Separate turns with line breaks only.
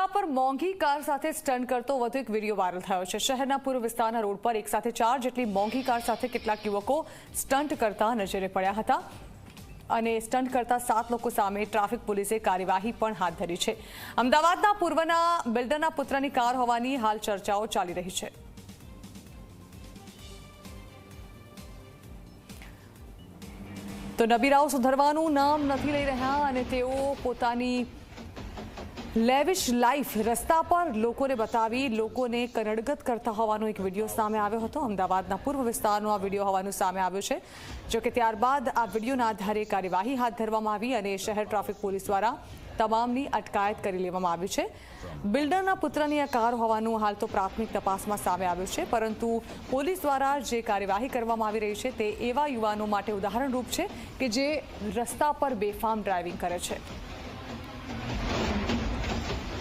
રસ્તા પર મોંઘી કાર સાથે સ્ટન્ટ કરતો વધુ એક વીડિયો વાયરલ થયો છે. શહેરના પૂર્વ વિસ્તારના રોડ પર એક સાથે ચાર જેટલી મોંઘી કાર સાથે કેટલાક યુવકો સ્ટન્ટ કરતા નજરે પડ્યા હતા અને સ્ટન્ટ કરતા સાત લોકો સામે ટ્રાફિક પોલીસે કાર્યવાહી પણ હાથ ધરી છે. અમદાવાદના પૂર્વના બિલ્ડરના પુત્રની કાર હોવાની હાલ ચર્ચાઓ ચાલી રહી છે. તો નબીરાઓ સુધરવાનું નામ નથી લઈ રહ્યા અને તેઓ પોતાની લેવિશ લાઈફ રસ્તા પર લોકોને બતાવી લોકોને કનડગત કરતા હોવાનો એક વીડિયો સામે આવ્યો હતો. અમદાવાદના પૂર્વ વિસ્તારનો આ વીડિયો હોવાનું સામે આવ્યું છે. જો કે ત્યારબાદ આ વિડીયોના આધારે કાર્યવાહી હાથ ધરવામાં આવી અને શહેર ટ્રાફિક પોલીસ દ્વારા તમામની અટકાયત કરી લેવામાં આવી છે. બિલ્ડરના પુત્રની આ કાર હોવાનું હાલ તો પ્રાથમિક તપાસમાં સામે આવ્યું છે. પરંતુ પોલીસ દ્વારા જે કાર્યવાહી કરવામાં આવી રહી છે તે એવા યુવાનો માટે ઉદાહરણરૂપ છે કે જે રસ્તા પર બેફામ ડ્રાઇવિંગ કરે છે.